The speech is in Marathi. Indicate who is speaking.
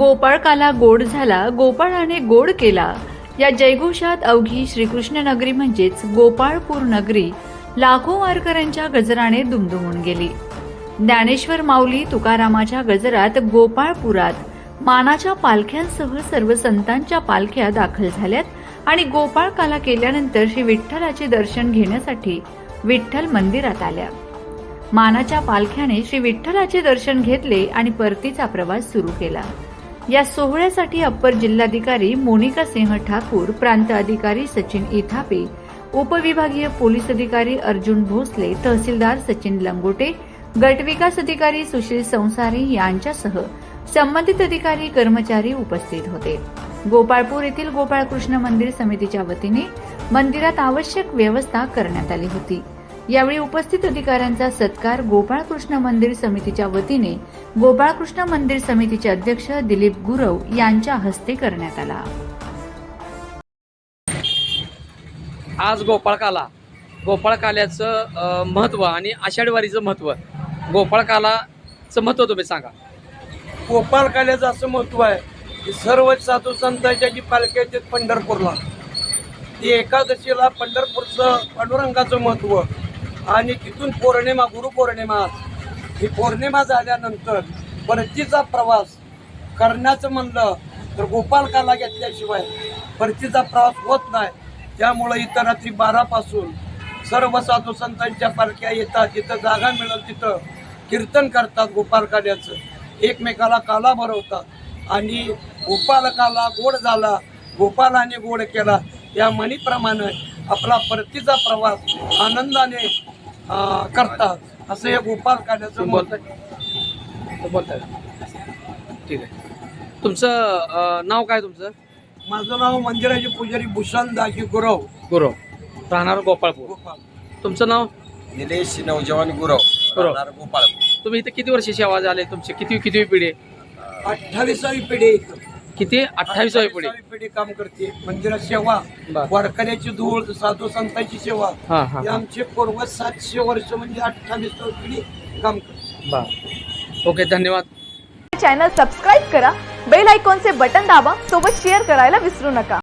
Speaker 1: गोपाळकाला गोड झाला गोपाळाने गोड केला. या जयघोषात अवघी श्रीकृष्ण नगरी म्हणजेच गोपाळपूर नगरी लाखो वारकऱ्यांच्या गजराने दुमदुमून गेली. ज्ञानेश्वर माऊली तुकारामाच्या गजरात गोपाळपुरात मानाच्या पालख्यांसह सर्व संतांच्या पालख्या दाखल झाल्यात आणि गोपाळकाला केल्यानंतर श्री विठ्ठलाचे दर्शन घेण्यासाठी विठ्ठल मंदिरात आल्या. मानाच्या पालख्याने श्री विठ्ठलाचे दर्शन घेतले आणि परतीचा प्रवास सुरू केला. या सोहळ्यासाठी अप्पर जिल्हाधिकारी मोनिका सिंह ठाकूर प्रांत अधिकारी सचिन इथापे उपविभागीय पोलीस अधिकारी अर्जुन भोसले तहसीलदार सचिन लंगोटे गटविकास अधिकारी सुशील संसारी यांच्यासह संबंधित अधिकारी कर्मचारी उपस्थित होते. गोपाळपूर येथील गोपाळकृष्ण मंदिर समितीच्या वतीने मंदिरात आवश्यक व्यवस्था करण्यात आली होती. यावेळी उपस्थित अधिकाऱ्यांचा सत्कार गोपाळकृष्ण मंदिर समितीच्या वतीने गोपाळकृष्ण मंदिर समितीचे अध्यक्ष दिलीप गुरव यांच्या हस्ते करण्यात आला.
Speaker 2: आज गोपाळकाला गोपाळकाल्याचं महत्त्व आणि आषाढवारीचं महत्त्व गोपाळकालाचं महत्त्व तुम्ही सांगा.
Speaker 3: गोपालकाल्याचं असं महत्त्व आहे की सर्व साधू संतांच्या जी पालख्या आहेत पंढरपूरला. ती एकादशीला पंढरपूरचं पांडुरंगाचं महत्त्व आणि तिथून पौर्णिमा गुरुपौर्णिमा ही पौर्णिमा झाल्यानंतर परतीचा प्रवास करण्याचं म्हणलं तर गोपालकाला घेतल्याशिवाय परतीचा प्रवास होत नाही. त्यामुळं इथं रात्री बारापासून सर्व साधू संतांच्या पालख्या येतात. तिथं जागा मिळेल तिथं कीर्तन करतात गोपालकाल्याचं एकमेकाला काला भरवतात. आणि गोपालकाला गोड झाला गोपालाने गोड केला. या म्हणीप्रमाणे आपला परतीचा प्रवास आनंदाने करतात. असं या गोपालकाल्याचं मत आहे
Speaker 2: बोलताय ठीक आहे. तुमचं अं, नाव काय तुमचं?
Speaker 3: माझं नाव मंदिराचे पुजारी भूषण दाजी गुरव.
Speaker 2: गुरव. राहणार गोपाळपूर.
Speaker 3: गोपाल
Speaker 2: तुमचं नाव?
Speaker 4: निलेश नवजवान गुरव.
Speaker 2: गुरव.
Speaker 4: राहणार गोपाळ
Speaker 2: तुम्ही इथे किती वर्ष सेवा झाले तुमची किती किती पिढी आहे?
Speaker 3: अठ्ठावीसावी पिढी आहे इथं.
Speaker 2: किती? अठ्ठावीसावी पिढी.
Speaker 3: पिढी काम करते. मंदिरात सेवा
Speaker 2: बर.
Speaker 3: वारकऱ्याची धूळ साधू संतांची सेवा.
Speaker 2: हा हा
Speaker 3: हे आमचे पूर्वज सातशे वर्ष म्हणजे अठ्ठावीसावी पिढी काम करते.
Speaker 2: बर. ओके धन्यवाद.
Speaker 5: चॅनल सबस्क्राईब करा. बेल आयकॉनचे बटन दाबा. सोबत शेअर करायला विसरू नका.